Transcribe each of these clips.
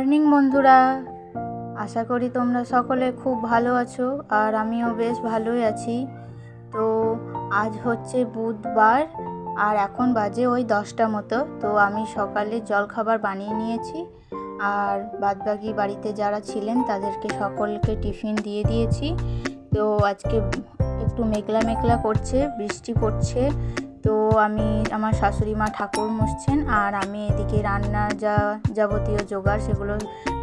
Morning বন্ধুরা। আশা করি তোমরা সকলে খুব ভালো আছো আর আমিও বেশ ভালোই আছি। তো আজ হচ্ছে বুধবার আর এখন বাজে ওই দশটা মতো। তো আমি সকালে জলখাবার বানিয়ে নিয়েছি আর বাদবাকি বাড়িতে যারা ছিলেন তাদেরকে সকলকে টিফিন দিয়ে দিয়েছি। তো আজকে একটু মেঘলা মেঘলা করছে, বৃষ্টি পড়ছে। তো আমি আমার শাশুড়ি মা ঠাকুর মুছছেন আর আমি এদিকে রান্না যা, যাবতীয় জোগাড় সেগুলো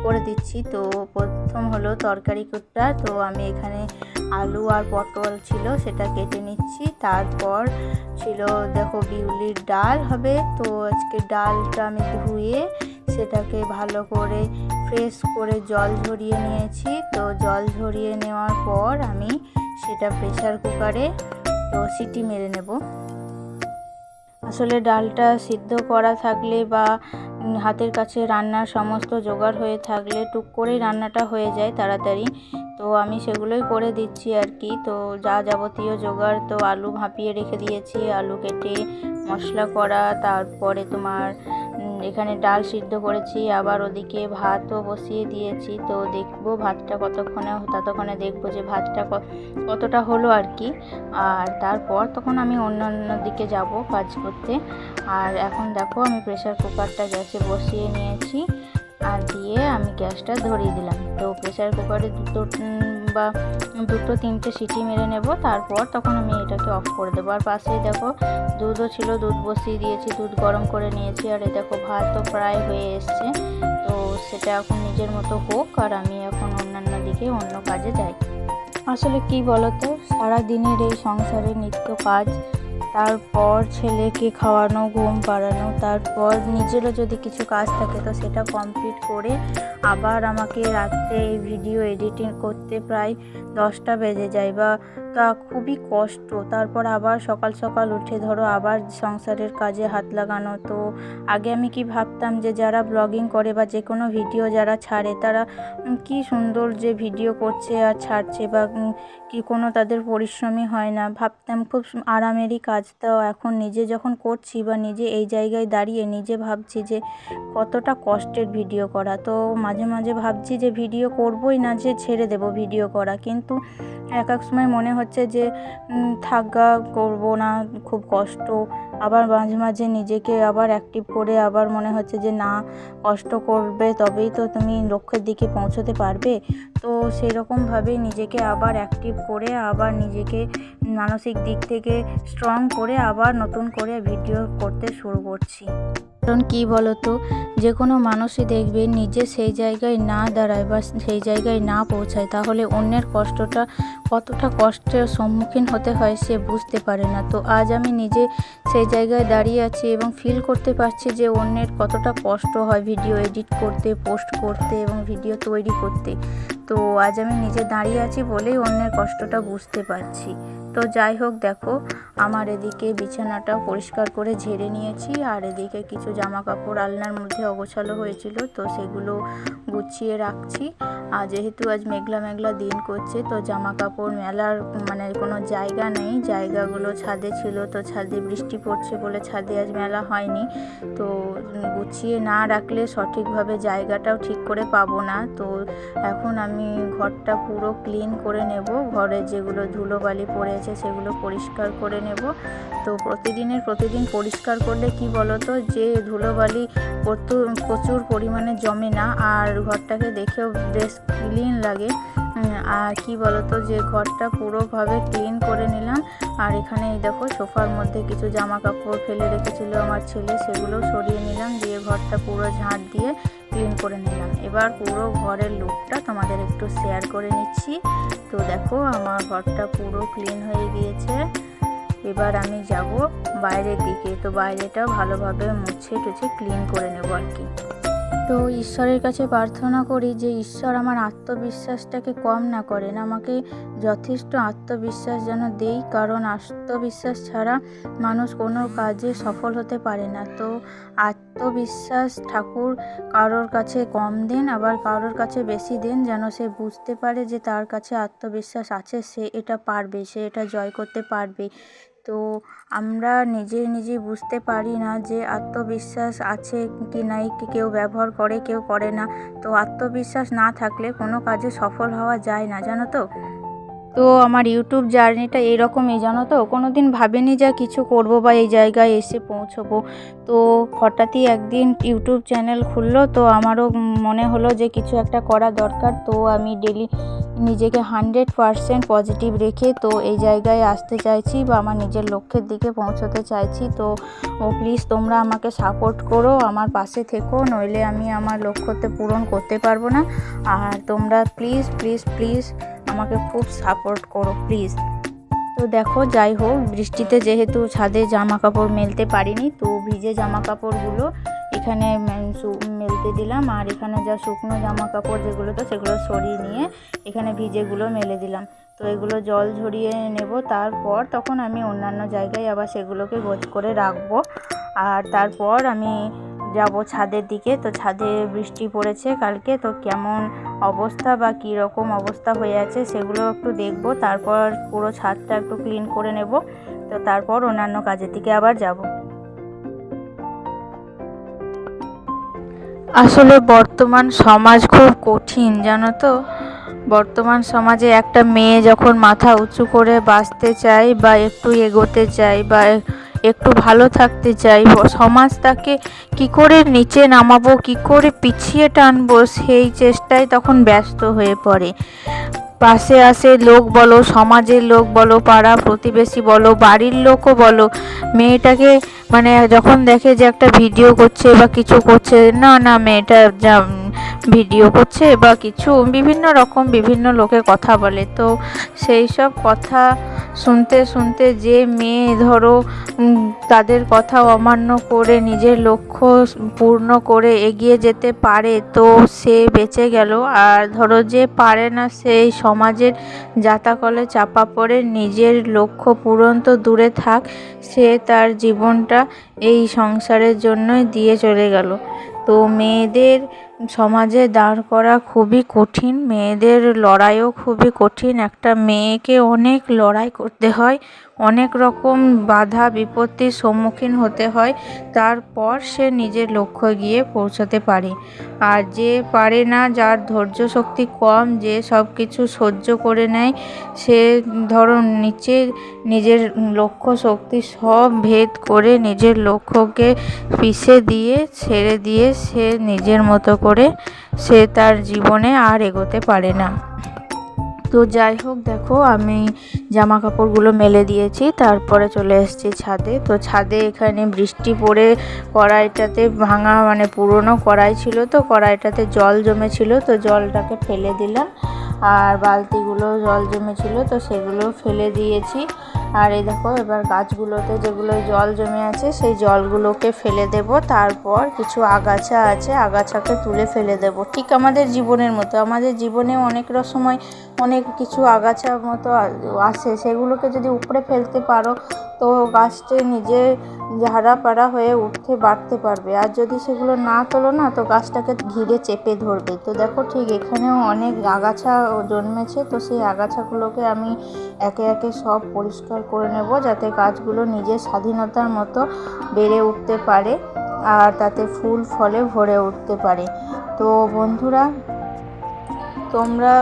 করে দিচ্ছি। তো প্রথম হলো তরকারি কুটটা। তো আমি এখানে আলু আর পটল ছিল সেটা কেটে নিচ্ছি। তারপর ছিল দেখো বিউলির ডাল হবে। তো আজকে ডালটা আমি ধুয়ে সেটাকে ভালো করে ফ্রেশ করে জল ঝরিয়ে নিয়েছি। তো জল ঝরিয়ে নেওয়ার পর আমি সেটা প্রেসার কুকারে তো সিটি মেরে নেব। আসলে ডালটা সিদ্ধ করা থাকলে বা হাতের কাছে রান্নার সমস্ত জোগাড় হয়ে থাকলে টুক করেই রান্নাটা হয়ে যায় তাড়াতাড়ি। তো আমি সেগুলোই করে দিচ্ছি আর কি। তো যা যাবতীয় জোগাড় তো আলু ভাপিয়ে রেখে দিয়েছি, আলু কেটে মশলা করা, তারপরে তোমার এখানে ডাল সিদ্ধ করেছি, আবার ওদিকে ভাতও বসিয়ে দিয়েছি। তো দেখব ভাতটা কতক্ষণে, ততক্ষণে দেখব যে ভাতটা কতটা হলো আর কি। আর তারপর তখন আমি অন্য অন্য দিকে যাব কাজ করতে। আর এখন দেখো আমি প্রেশার কুকারটা গ্যাসে বসিয়ে নিয়েছি। আর দিয়ে আমি গ্যাসটা ধরিয়ে দিলাম। তো প্রেশার কুকারে দুটো বা দুটো, তিনটে সিটি মেরে নেব। তারপর তখন আমি এটাকে অফ করে দেবো। আর পাশেই দেখো, দুধও ছিল, দুধ বসিয়ে দিয়েছি, দুধ গরম করে নিয়েছি। আর এ দেখো তো প্রায় হয়ে এসছে। তো সেটা এখন নিজের মতো হোক, আর আমি এখন অন্যান্য দিকে অন্য কাজে যাই। আসলে কি বলতো সারা দিনের এই সংসারে নিত্য কাজ তারপর ছেলেকে খাওয়ানো, ঘুম পাড়ানো, তারপর নিজেরও যদি কিছু কাজ থাকে তো সেটা কমপ্লিট করে আবার আমাকে রাত্রে এই ভিডিও এডিটিং করতে প্রায় দশটা বেজে যায় বা তা খুবই কষ্ট। তারপর আবার সকাল সকাল উঠে ধরো আবার সংসারের কাজে হাত লাগানো। তো আগে আমি কি ভাবতাম যে যারা ব্লগিং করে বা যে কোনো ভিডিও যারা ছাড়ে, তারা কি সুন্দর যে ভিডিও করছে আর ছাড়ছে বা কি কোনো তাদের পরিশ্রমই হয় না। ভাবতাম খুব আরামেরই কাজ। তো এখন নিজে যখন করছি বা নিজে এই জায়গায় দাঁড়িয়ে নিজে ভাবছি যে কতটা কষ্টের ভিডিও করা। তো মাঝে মাঝে ভাবছি যে ভিডিও করবই না যে ছেড়ে দেব ভিডিও করা। কিন্তু এক এক সময় মনে হচ্ছে যে থাকা করব না, খুব কষ্ট। আবার মাঝে মাঝে নিজেকে আবার অ্যাক্টিভ করে আবার মনে হচ্ছে যে, না, কষ্ট করবে তবেই তো তুমি লক্ষ্যের দিকে পৌঁছতে পারবে। তো সেই সেরকমভাবেই নিজেকে আবার অ্যাক্টিভ করে আবার নিজেকে মানসিক দিক থেকে স্ট্রং করে আবার নতুন করে ভিডিও করতে শুরু করছি। কারণ কী বলতো? যে কোনো মানুষই দেখবে নিজে সেই জায়গায় না দাঁড়ায় বা সেই জায়গায় না পৌঁছায়, তাহলে অন্যের কষ্টটা কতটা কষ্টের সম্মুখীন হতে হয় সে বুঝতে পারে না। তো আজ আমি নিজে সেই জায়গায় দাঁড়িয়ে আছি এবং ফিল করতে পারছি যে অন্যের কতটা কষ্ট হয় ভিডিও এডিট করতে পোস্ট করতে এবং ভিডিও তৈরি করতে। তো আজ আমি নিজে দাঁড়িয়ে আছি বলেই অন্যের কষ্টটা বুঝতে পারছি। তো যাই হোক, দেখো, আমার এদিকে বিছানাটা পরিষ্কার করে ঝেড়ে নিয়েছি, আর এদিকে কিছু জামা কাপড় আলনার মধ্যে অগোছালো হয়েছিল, তো সেগুলো গুছিয়ে রাখছি। আর যেহেতু আজ মেঘলা মেঘলা দিন করছে, তো জামা কাপড় মেলার মানে কোনো জায়গা নেই, জায়গাগুলো ছাদে ছিল, তো ছাদে বৃষ্টি পড়ছে বলে ছাদে আজ মেলা হয়নি। তো গুছিয়ে না রাখলে সঠিকভাবে জায়গাটাও ঠিক করে পাবো না, তো এখন আমি ঘরটা পুরো ক্লিন করে নেব, ঘরে যেগুলো ধুলোবালি পড়েছে সেগুলো পরিষ্কার করে নেব। তো প্রতিদিনের প্রতিদিন পরিষ্কার করলে কি বলতো? যে ধুলোবালি প্রচুর পরিমাণে জমে না, আর ঘরটাকে দেখেও বেশ ক্লিন লাগে। আর কি বলতো, যে ঘরটা পুরোভাবে ক্লিন করে নিলাম। আর এখানে এই দেখো, সোফার মধ্যে কিছু জামা কাপড় ফেলে রেখেছিল আমার ছেলে সেগুলো সরিয়ে নিলাম, দিয়ে ঘরটা পুরো ঝাঁট দিয়ে ক্লিন করে নিলাম। এবার পুরো ঘরের লুকটা তোমাদের একটু শেয়ার করে নিচ্ছি। তো দেখো, আমার ঘরটা পুরো ক্লিন হয়ে গিয়েছে। এবার আমি যাব বাইরের দিকে, তো বাইরেটাও ভালোভাবে মুছে টুছে ক্লিন করে নেব আর কি। তো ঈশ্বরের কাছে প্রার্থনা করি যে ঈশ্বর আমার আত্মবিশ্বাসটাকে কম না করেন, আমাকে যথেষ্ট আত্মবিশ্বাস যেন দেই, কারণ আত্মবিশ্বাস ছাড়া মানুষ কোনো কাজে সফল হতে পারে না। তো আত্মবিশ্বাস ঠাকুর কারোর কাছে কম দেন, আবার কারোর কাছে বেশি দেন, যেন সে বুঝতে পারে যে তার কাছে আত্মবিশ্বাস আছে, সে এটা পারবে, সে এটা জয় করতে পারবে। তো আমরা নিজে নিজে বুঝতে পারি না যে আত্মবিশ্বাস আছে কি নাই কেউ ব্যবহার করে, কেউ করে না। তো আত্মবিশ্বাস না থাকলে কোনো কাজে সফল হওয়া যায় না, জানো তো? তো আমার ইউটিউব জার্নিটা এরকমই, জানো তো? কোনো দিন ভাবিনি যা কিছু করব বা এই জায়গায় এসে পৌঁছবো। তো হঠাৎই একদিন ইউটিউব চ্যানেল খুললো, তো আমারও মনে হলো যে কিছু একটা করা দরকার। তো আমি ডেলি নিজেকে হান্ড্রেড পারসেন্ট পজিটিভ রেখে তো এই জায়গায় আসতে চাইছি বা আমার নিজের লক্ষ্যের দিকে পৌঁছতে চাইছি। তো ও প্লিজ তোমরা আমাকে সাপোর্ট করো, আমার পাশে থেকো, নইলে আমি আমার লক্ষ্যতে পূরণ করতে পারব না। আর তোমরা প্লিজ প্লিজ প্লিজ আমাকে খুব সাপোর্ট করো প্লিজ তো দেখো যাই হোক বৃষ্টিতে যেহেতু ছাদে জামা কাপড় মেলতে পারিনি, তো ভিজে জামা কাপড়গুলো এখানে মেলতে দিলাম। আর এখানে যা শুকনো জামা কাপড় যেগুলো তো, সেগুলো সরিয়ে নিয়ে এখানে ভিজেগুলো মেলে দিলাম। তো এগুলো জল ঝরিয়ে নেব। তারপর তখন আমি অন্যান্য জায়গায় আবার সেগুলোকে গোছ করে রাখব। আর তারপর আমি যাব ছাদের দিকে। তো ছাদে বৃষ্টি পড়েছে কালকে। তো কেমন অবস্থা বা কী রকম অবস্থা হয়ে আছে সেগুলো একটু দেখব। তারপর পুরো ছাদটা একটু ক্লিন করে নেব। তো তারপর অন্যান্য কাজের দিকে আবার যাব। আসলে বর্তমান সমাজ খুব কঠিন, জানো তো? বর্তমান সমাজে একটা মেয়ে যখন মাথা উঁচু করে বাঁচতে চায় বা একটু এগোতে চায় বা একটু ভালো থাকতে চাই। সমাজ তাকে কি করে নিচে নামাবো, কি করে পিছিয়ে টানবো, সেই চেষ্টায় তখন ব্যস্ত হয়ে পড়ে। পাশে আসে লোক বলো, সমাজের লোক বলো, পাড়া প্রতিবেশী বলো, বাড়ির লোকও বলো, মেয়েটাকে মানে যখন দেখে যে একটা ভিডিও করছে বা কিছু করছে, না না, মেয়েটা যা ভিডিও করছে বা কিছু বিভিন্ন রকম বিভিন্ন লোকে কথা বলে। তো সেই সব কথা শুনতে শুনতে যে মেয়ে ধরো তাদের কথা অমান্য করে নিজের লক্ষ্য পূর্ণ করে এগিয়ে যেতে পারে, তো সে বেঁচে গেল। আর ধরো যে পারে না সেই সমাজের যাতাকলে চাপা পড়ে, নিজের লক্ষ্য পূরণ তো দূরে থাক, সে তার জীবনটা এই সংসারের জন্যই দিয়ে চলে গেল। তো মেয়েদের সমাজে দাঁড় করা খুবই কঠিন, মেয়েদের লড়াইও খুবই কঠিন। একটা মেয়েকে অনেক লড়াই করতে হয়। অনেক রকম বাধা বিপত্তির সম্মুখীন হতে হয়, তারপর সে নিজের লক্ষ্য গিয়ে পৌঁছাতে পারে। আর যে পারে না, যার ধৈর্য শক্তি কম, যে সব কিছু সহ্য করে নেয়, সে ধরো নিচে নিজের লক্ষ্য শক্তি সব ভেদ করে নিজের লক্ষ্যকে পিষে দিয়ে, ছেড়ে দিয়ে সে নিজের মতো করে সে তার জীবনে আর এগোতে পারে না। তো যাই হোক, দেখো আমি জামা কাপড়গুলো মেলে দিয়েছি, তারপরে চলে এসেছি ছাদে। তো ছাদে এখানে বৃষ্টি পড়ে, কড়াইটাতে ভাঙা মানে পুরনো কড়াই ছিল তো, কড়াইটাতে জল জমেছিল তো জলটাকে ফেলে দিলাম। আর বালতিগুলো জল জমেছিল, তো সেগুলো ফেলে দিয়েছি। আর এই দেখো, এবার গাছগুলোতে যেগুলো জল জমে আছে, সেই জলগুলোকে ফেলে দেব। তারপর কিছু আগাছা আছে, আগাছাকে তুলে ফেলে দেব। ঠিক আমাদের জীবনের মতো, আমাদের জীবনে অনেক সময় অনেক কিছু আগাছা মতো আসে। সেগুলোকে যদি উপরে ফেলতে পারো তো গাছটি নিজে ঝাড়া পাড়া হয়ে উঠতে বাড়তে পারবে। আর যদি সেগুলো না তোলো না, তো গাছটাকে ঘিরে চেপে ধরবে। তো দেখো ঠিক এখানেও অনেক আগাছা জন্মেছে, তো সেই আগাছাগুলোকে আমি একে একে সব পরিষ্কার করে নেব যাতে গাছগুলো নিজের স্বাধীনতার মতো বেড়ে উঠতে পারে আর তাতে ফুল ফলে ভরে উঠতে পারে। তো বন্ধুরা, তোমরা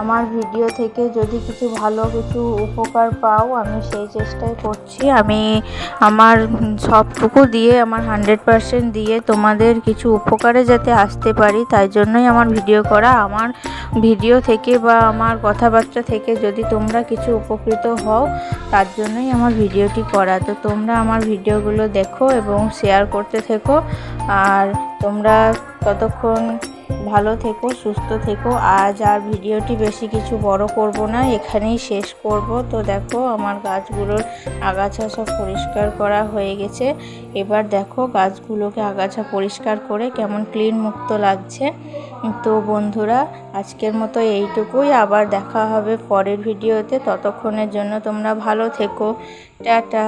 আমার ভিডিও থেকে যদি কিছু ভালো কিছু উপকার পাও, আমি সেই চেষ্টাই করছি। আমি আমার সবটুকু দিয়ে, আমার হান্ড্রেড পারসেন্ট দিয়ে তোমাদের কিছু উপকারে যাতে আসতে পারি, তাই জন্যই আমার ভিডিও করা। আমার ভিডিও থেকে বা আমার কথাবার্তা থেকে যদি তোমরা কিছু উপকৃত হও, তার জন্যই আমার ভিডিওটি করা। তো তোমরা আমার ভিডিওগুলো দেখো এবং শেয়ার করতে থেকো। আর তোমরা ততক্ষণ ভালো থেকো, সুস্থ থেকো। আজ আর ভিডিওটি বেশি কিছু বড় করব না, এখানেই শেষ করব। তো দেখো, আমার গাছগুলোর আগাছা সব পরিষ্কার করা হয়ে গেছে। এবার দেখো, গাছগুলোকে আগাছা পরিষ্কার করে কেমন ক্লিন মুক্ত লাগছে। তো বন্ধুরা, আজকের মতো এইটুকুই। আবার দেখা হবে পরের ভিডিওতে। ততক্ষণের জন্য তোমরা ভালো থেকো। টাটা।